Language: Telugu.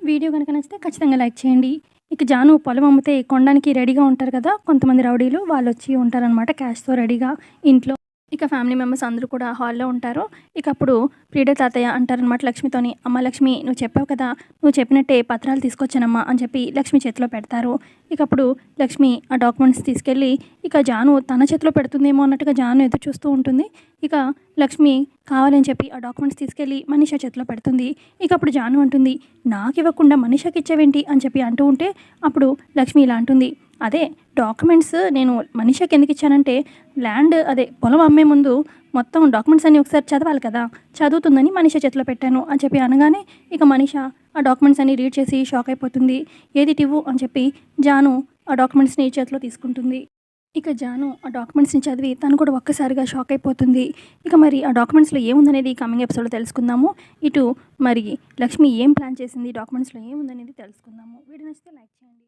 వీడియో కనుక నచ్చితే ఖచ్చితంగా లైక్ చేయండి. ఇక జాను పొలం అమ్మితే కొనడానికి రెడీగా ఉంటారు కదా కొంతమంది రౌడీలు వాళ్ళు వచ్చి ఉంటారనమాట క్యాష్తో రెడీగా ఇంట్లో. ఇక ఫ్యామిలీ మెంబర్స్ అందరూ కూడా హాల్లో ఉంటారు. ఇక అప్పుడు ప్రీడ తాతయ్య అంటారనమాట లక్ష్మితోని అమ్మ లక్ష్మి నువ్వు చెప్పావు కదా నువ్వు చెప్పినట్టే పత్రాలు తీసుకొచ్చానమ్మా అని చెప్పి లక్ష్మి చేతిలో పెడతారు. ఇక అప్పుడు లక్ష్మి ఆ డాక్యుమెంట్స్ తీసుకెళ్ళి ఇక జాను తన చేతిలో పెడుతుందేమో అన్నట్టుగా జాను ఎదురు చూస్తూ ఉంటుంది. ఇక లక్ష్మి కావాలని చెప్పి ఆ డాక్యుమెంట్స్ తీసుకెళ్ళి మనీషా చేతిలో పెడుతుంది. ఇక అప్పుడు జాను అంటుంది నాకు ఇవ్వకుండా మనీషాకి ఇచ్చేవేంటి? అని చెప్పి అంటూ ఉంటే అప్పుడు లక్ష్మి ఇలా అంటుంది అదే డాక్యుమెంట్స్ నేను మనీషాకి ఎందుకు ఇచ్చానంటే ల్యాండ్ అదే పొలం అమ్మే ముందు మొత్తం డాక్యుమెంట్స్ అన్ని ఒకసారి చదవాలి కదా చదువుతుందని మనీషా చేతిలో పెట్టాను అని చెప్పి అనగానే ఇక మనీషా ఆ డాక్యుమెంట్స్ అన్ని రీడ్ చేసి షాక్ అయిపోతుంది. ఏది టివ్వు అని చెప్పి జాను ఆ డాక్యుమెంట్స్ని చేతిలో తీసుకుంటుంది. ఇక జాను ఆ డాక్యుమెంట్స్ని చదివి తను కూడా ఒక్కసారిగా షాక్ అయిపోతుంది. ఇక మరి ఆ డాక్యుమెంట్స్లో ఏముందనేది కమింగ్ ఎపిసోడ్లో తెలుసుకుందాము. ఇటు మరి లక్ష్మి ఏం ప్లాన్ చేసింది డాక్యుమెంట్స్లో ఏముందనేది తెలుసుకుందాము. వీడియో నచ్చితే లైక్ చేయండి.